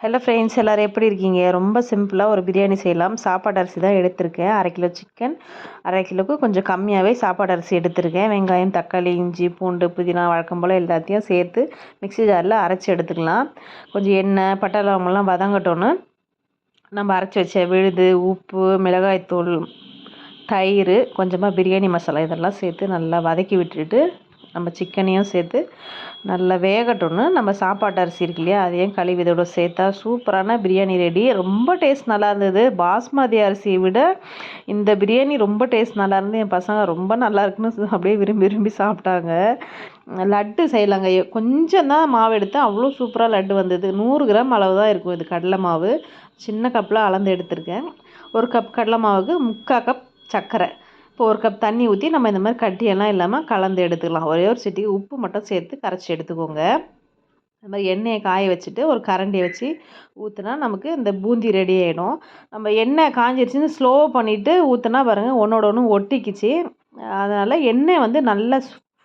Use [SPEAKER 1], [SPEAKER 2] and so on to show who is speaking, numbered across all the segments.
[SPEAKER 1] Hello friends எல்லோரும் எப்படி இருக்கீங்க? ரொம்ப சிம்பிளாக ஒரு பிரியாணி செய்யலாம். சாப்பாடு அரிசி தான் எடுத்திருக்கேன். அரை கிலோ சிக்கன் அரை கிலோக்கு கொஞ்சம் கம்மியாகவே சாப்பாடு அரிசி எடுத்திருக்கேன். வெங்காயம் தக்காளி இஞ்சி பூண்டு புதினா வழக்கம் போல் எல்லாத்தையும் சேர்த்து மிக்ஸி ஜாரில் அரைச்சி எடுத்துக்கலாம். கொஞ்சம் எண்ணெய் பட்டை லவங்கெல்லாம் வதங்கட்டோன்னு நம்ம அரைச்சி வச்ச விழுது உப்பு மிளகாய்த்தூள் தயிர் கொஞ்சமாக பிரியாணி மசாலா இதெல்லாம் சேர்த்து நல்லா வதக்கி விட்டுட்டு நம்ம சிக்கனையும் சேர்த்து நல்லா வேகட்டோன்னு நம்ம சாப்பாட்டு அரிசி இருக்கு இல்லையா அதையும் கழுவி இதோட சேர்த்தா சூப்பரான பிரியாணி ரெடி ரொம்ப டேஸ்ட் நல்லா இருந்தது. பாஸ்மதி அரிசியை விட இந்த பிரியாணி ரொம்ப டேஸ்ட் நல்லா இருந்து என் பசங்க ரொம்ப நல்லா இருக்குன்னு அப்படியே விரும்பி விரும்பி சாப்பிட்டாங்க. லட்டு செய்யலாங்க. கொஞ்சம் தான் மாவு எடுத்து அவ்வளோ சூப்பராக லட்டு வந்தது. நூறு கிராம் அளவு தான் இருக்கும் இது கடலை மாவு. சின்ன கப்பில் அளந்து எடுத்திருக்கேன். ஒரு கப் கடலை மாவுக்கு முக்கால் கப் சர்க்கரை. இப்போ ஒரு கப் தண்ணி ஊற்றி நம்ம இந்த மாதிரி கட்டியெல்லாம் இல்லாமல் கலந்து எடுத்துக்கலாம். ஒரே ஒரு சிட்டிக்கு உப்பு மட்டும் சேர்த்து கரைச்சி எடுத்துக்கோங்க. இந்த மாதிரி எண்ணெயை காய வச்சுட்டு ஒரு கரண்டியை வச்சு ஊற்றுனா நமக்கு இந்த பூந்தி ரெடி ஆகிடும் நம்ம எண்ணெய் காஞ்சிருச்சுன்னு ஸ்லோ பண்ணிவிட்டு ஊற்றுனா பாருங்கள் ஒன்றோட ஒன்று ஒட்டிக்கிச்சு. அதனால் எண்ணெய் வந்து நல்லா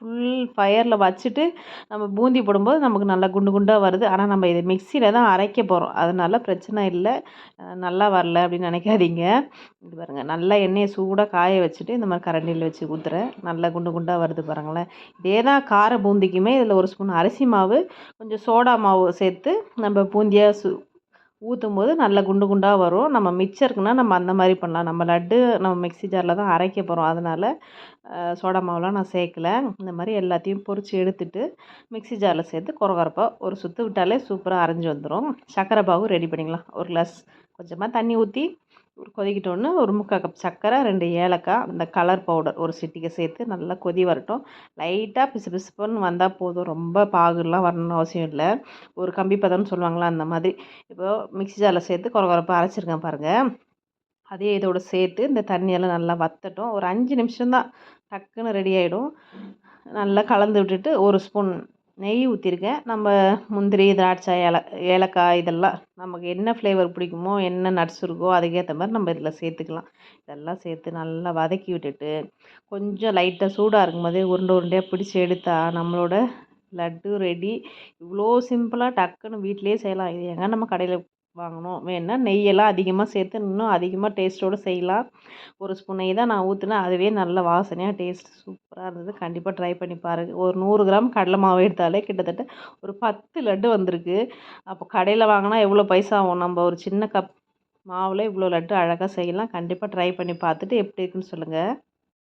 [SPEAKER 1] ஃபுல் ஃபயரில் வச்சுட்டு நம்ம பூந்தி போடும்போது நமக்கு நல்லா குண்டு குண்டாக வருது. ஆனால் நம்ம இதை மிக்சியில் தான் அரைக்க போகிறோம் அதனால பிரச்சனை இல்லை. நல்லா வரல அப்படின்னு நினைக்காதீங்க. இது பாருங்கள் நல்லா எண்ணெயை சூடாக காய வச்சுட்டு இந்த மாதிரி கரண்டியில் வச்சு ஊற்றுறேன் நல்லா குண்டு குண்டாக வருது பாருங்களேன். இதே தான் கார பூந்திக்குமே இதில் ஒரு ஸ்பூன் அரிசி மாவு கொஞ்சம் சோடா மாவு சேர்த்து நம்ம பூந்தியாக சு ஊற்றும் போது நல்ல குண்டு குண்டாக வரும். நம்ம மிச்சருக்குன்னா நம்ம அந்த மாதிரி பண்ணலாம். நம்ம லட்டு நம்ம மிக்ஸி ஜாரில் தான் அரைக்க போகிறோம் அதனால் சோடா மாவுலாம் நான் சேர்க்கல. இந்த மாதிரி எல்லாத்தையும் பொறிச்சு எடுத்துட்டு மிக்ஸி ஜாரில் சேர்த்து குறகுறப்பாக ஒரு சுற்று விட்டாலே சூப்பராக அரைஞ்சி வந்துடும் சர்க்கரை பாகு ரெடி பண்ணிக்கலாம். ஒரு கிளாஸ் கொஞ்சமாக தண்ணி ஊற்றி கொதிக்கிட்டோன்னு ஒரு முக்கால் கப் சர்க்கரை ரெண்டு ஏலக்காய் அந்த கலர் பவுடர் ஒரு சிட்டிக்கை சேர்த்து நல்லா கொதி வரட்டும். லைட்டாக பிசு பிசுப்புன்னு வந்தால் போதும். ரொம்ப பாகுலாம் வரணும்னு அவசியம் இல்லை. ஒரு கம்பி பதம்னு சொல்லுவாங்களா அந்த மாதிரி. இப்போது மிக்ஸி ஜாரில் சேர்த்து குறை குறைப்பாக அரைச்சிருக்கேன் பாருங்கள் அதே இதோடு சேர்த்து இந்த தண்ணியெல்லாம் நல்லா வற்றட்டும் ஒரு அஞ்சு நிமிஷம்தான் டக்குன்னு ரெடி ஆகிடும் நல்லா கலந்து விட்டுட்டு ஒரு ஸ்பூன் நெய் ஊற்றிருக்கேன் நம்ம முந்திரி திராட்சை ஏல ஏலக்காய் இதெல்லாம் நமக்கு என்ன ஃப்ளேவர் பிடிக்குமோ என்ன நட்ஸ் இருக்கோ அதுக்கேற்ற மாதிரி நம்ம இதில் சேர்த்துக்கலாம். இதெல்லாம் சேர்த்து நல்லா வதக்கி விட்டுட்டு கொஞ்சம் லைட்டாக சூடாக இருக்கும்போதே உருண்டை உருண்டையாக பிடிச்சி எடுத்தால் நம்மளோட லட்டு ரெடி இவ்வளோ சிம்பிளாக டக்குன்னு வீட்டிலே செய்யலாம். இது எங்கே நம்ம கடையில் வாங்கணும். வேணால் நெய்யெல்லாம் அதிகமாக சேர்த்து இன்னும் அதிகமாக டேஸ்ட்டோடு செய்யலாம். ஒரு ஸ்பூன் நெய் தான் நான் ஊற்றினேன் அதுவே நல்ல வாசனையாக டேஸ்ட் சூப்பராக இருந்தது. கண்டிப்பாக ட்ரை பண்ணி பாருங்கள் ஒரு நூறு கிராம் கடலை மாவு எடுத்தாலே கிட்டத்தட்ட ஒரு பத்து லட்டு வந்திருக்கு. அப்போ கடையில் வாங்கினா எவ்வளோ பைசா ஆகும்? நம்ம ஒரு சின்ன கப் மாவில் இவ்வளோ லட்டு அழகாக செய்யலாம். கண்டிப்பாக ட்ரை பண்ணி பார்த்துட்டு எப்படி இருக்குன்னு சொல்லுங்கள்